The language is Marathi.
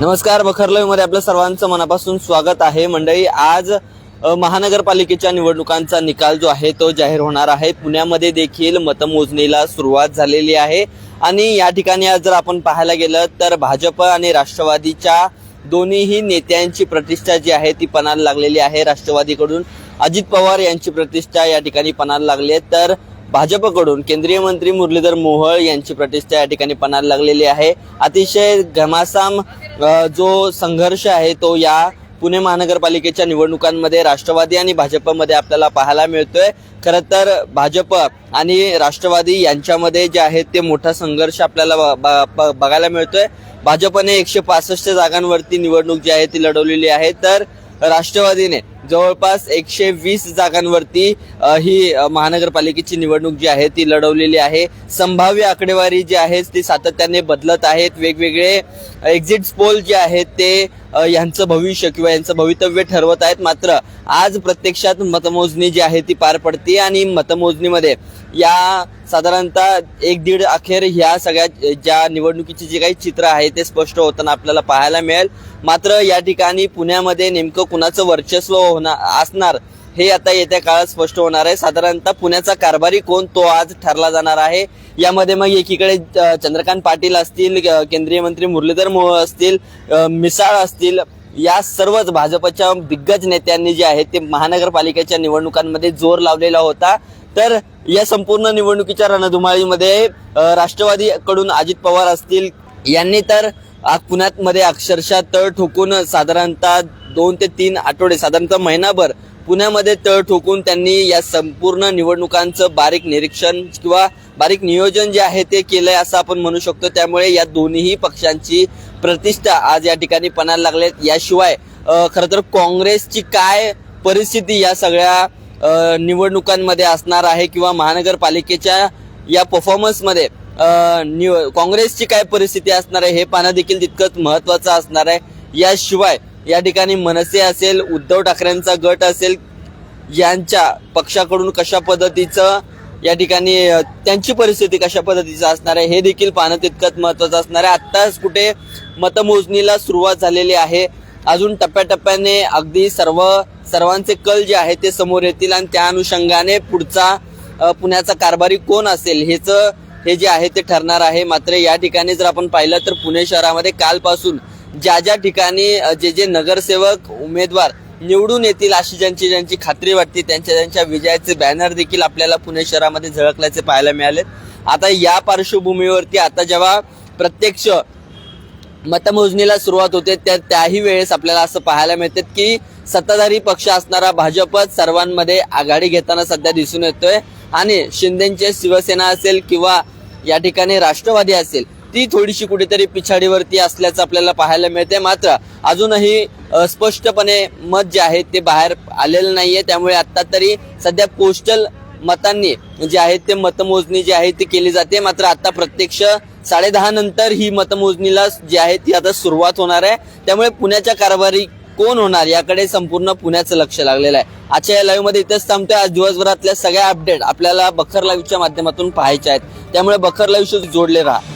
नमस्कार बखरमध्ये आपलं सर्वांचं मनापासून स्वागत आहे. मंडळी आज महानगरपालिकेच्या निवडणुकांचा निकाल जो आहे तो जाहीर होणार आहे. पुण्यामध्ये देखील मतमोजणीला सुरुवात झालेली आहे. आणि या ठिकाणी आज जर आपण पाहायला गेलं तर भाजप आणि राष्ट्रवादीच्या दोन्हीही नेत्यांची प्रतिष्ठा जी आहे ती पणाला लागलेली आहे. राष्ट्रवादीकडून अजित पवार यांची प्रतिष्ठा या ठिकाणी पणाला लागली आहे. तर भाजपकडून केंद्रीय मंत्री मुरलीधर मोहोळ यांची प्रतिष्ठा या ठिकाणी पणाला लागलेली आहे. अतिशय घमासाम जो संघर्ष आहे तो या पुणे महानगरपालिकेच्या निवडणुकांमध्ये राष्ट्रवादी आणि भाजपमध्ये आपल्याला पाहायला मिळतोय. खरं तर भाजप आणि राष्ट्रवादी यांच्यामध्ये जे आहे ते मोठा संघर्ष आपल्याला ब- ब- ब- बघायला मिळतोय. भाजपने एकशे पासष्ट जागांवरती निवडणूक जी आहे ती लढवलेली आहे. तर राष्ट्रवादीने जवळपास एकशे वीस जागांवरती ही महानगरपालिकेची निवडणूक जी आहे ती लढवलेली आहे. संभाव्य आकडेवारी जी आहे ती सातत्याने बदलत आहेत. वेगवेगळे एक्झिट पोल जे आहेत ते यांचं भविष्य किंवा यांचं भवितव्य ठरवत आहेत. मात्र आज प्रत्यक्षात मतमोजणी जी आहे ती पार पडते आणि मतमोजणीमध्ये या साधारणतः एक दीड अखेर ह्या सगळ्या ज्या निवडणुकीचे जे काही चित्र आहे ते स्पष्ट होताना आपल्याला पाहायला मिळेल. मात्र या ठिकाणी पुण्यामध्ये नेमकं कुणाचं वर्चस्व होणार असणार हे आता येत्या काळात स्पष्ट होणार आहे. साधारणतः पुण्याचा कारभारी कोण तो आज ठरला जाणार आहे. यामध्ये मग एकीकडे चंद्रकांत पाटील असतील केंद्रीय मंत्री मुरलीधर मोहोळ असतील मिसाळ असतील या सर्वच भाजपच्या दिग्गज नेत्यांनी जे आहे ते महानगरपालिकेच्या निवडणुकांमध्ये जोर लावलेला होता. तर या संपूर्ण निवडणुकीच्या रणधुमाळीमध्ये राष्ट्रवादीकडून अजित पवार असतील यांनी तर पुण्यात मध्ये अक्षरशः तळ ठोकून साधारणतः दोन ते तीन आठवडे साधारणतः महिनाभर पुण्यामध्ये तळ ठोकून त्यांनी या संपूर्ण निवडणुकांचं बारीक निरीक्षण किंवा बारीक नियोजन जे आहे ते केलंय असं आपण म्हणू शकतो. त्यामुळे या दोन्ही पक्षांची प्रतिष्ठा आज या ठिकाणी पणाला लागले याशिवाय खरं तर काँग्रेसची काय परिस्थिती या सगळ्या निवडणुकांमध्ये असणार आहे किंवा महानगरपालिकेच्या या परफॉर्मन्समध्ये निव- काँग्रेसची काय परिस्थिती असणार आहे हे पाहणं देखील तितकंच महत्वाचं असणार आहे. याशिवाय या ठिकाणी मनसे असेल उद्धव ठाकरेंचा गट असेल यांच्या पक्षाकडून कशा पद्धतीचं या ठिकाणी त्यांची परिस्थिती कशा पद्धतीचं असणार आहे हे देखील पाहणं तितकंच महत्वाचं असणार आहे. आत्ताच कुठे मतमोजणीला सुरुवात झालेली आहे. अजून टप्प्याटप्प्याने अगदी सर्व सर्वांचे कल जे आहे ते समोर येतील आणि त्या अनुषंगाने पुढचा पुण्याचा कारभारी कोण असेल हेच हे जे आहे ते ठरणार आहे. मात्र या ठिकाणी जर आपण पाहिलं तर पुणे शहरामध्ये कालपासून ज्या ज्या ठिकाणी जे जे नगरसेवक उमेदवार निवडून येतील अशी ज्यांची ज्यांची खात्री वाटते त्यांच्या त्यांच्या विजयाचे बॅनर देखील आपल्याला पुणे शहरामध्ये झळकल्याचे पाहायला मिळालेत. आता या पार्श्वभूमीवरती आता जेव्हा प्रत्यक्ष मतमोजणीला सुरुवात होते त्या त्याही वेळेस आपल्याला असं पाहायला मिळते की सत्ताधारी पक्ष असणारा भाजपच सर्वांमध्ये आघाडी घेताना सध्या दिसून येतोय. आणि शिंदेचे शिवसेना असेल किंवा या ठिकाणी राष्ट्रवादी असेल ती थोडीशी कुठेतरी पिछाडीवरती असल्याचं आपल्याला पाहायला मिळते मात्र अजूनही स्पष्टपणे मत जे आहे ते बाहेर आलेलं नाहीये. त्यामुळे आता तरी सध्या पोस्टल मतांनी जे आहे ते मतमोजणी जी आहे ती केली जाते. मात्र आता प्रत्यक्ष साडे दहा नंतर ही मतमोजणीला जी आहे ती आता सुरुवात होणार आहे. त्यामुळे पुण्याच्या कारभारी कोण होणार याकडे संपूर्ण पुण्याचं लक्ष लागलेलं आहे. आजच्या या लाईव्हमध्ये इथंच थांबतोय. आज दिवसभरातल्या सगळ्या अपडेट आपल्याला बखर लाईव्हच्या माध्यमातून पाहायच्या आहेत. त्यामुळे बखर लाईव्ह जोडले राहा.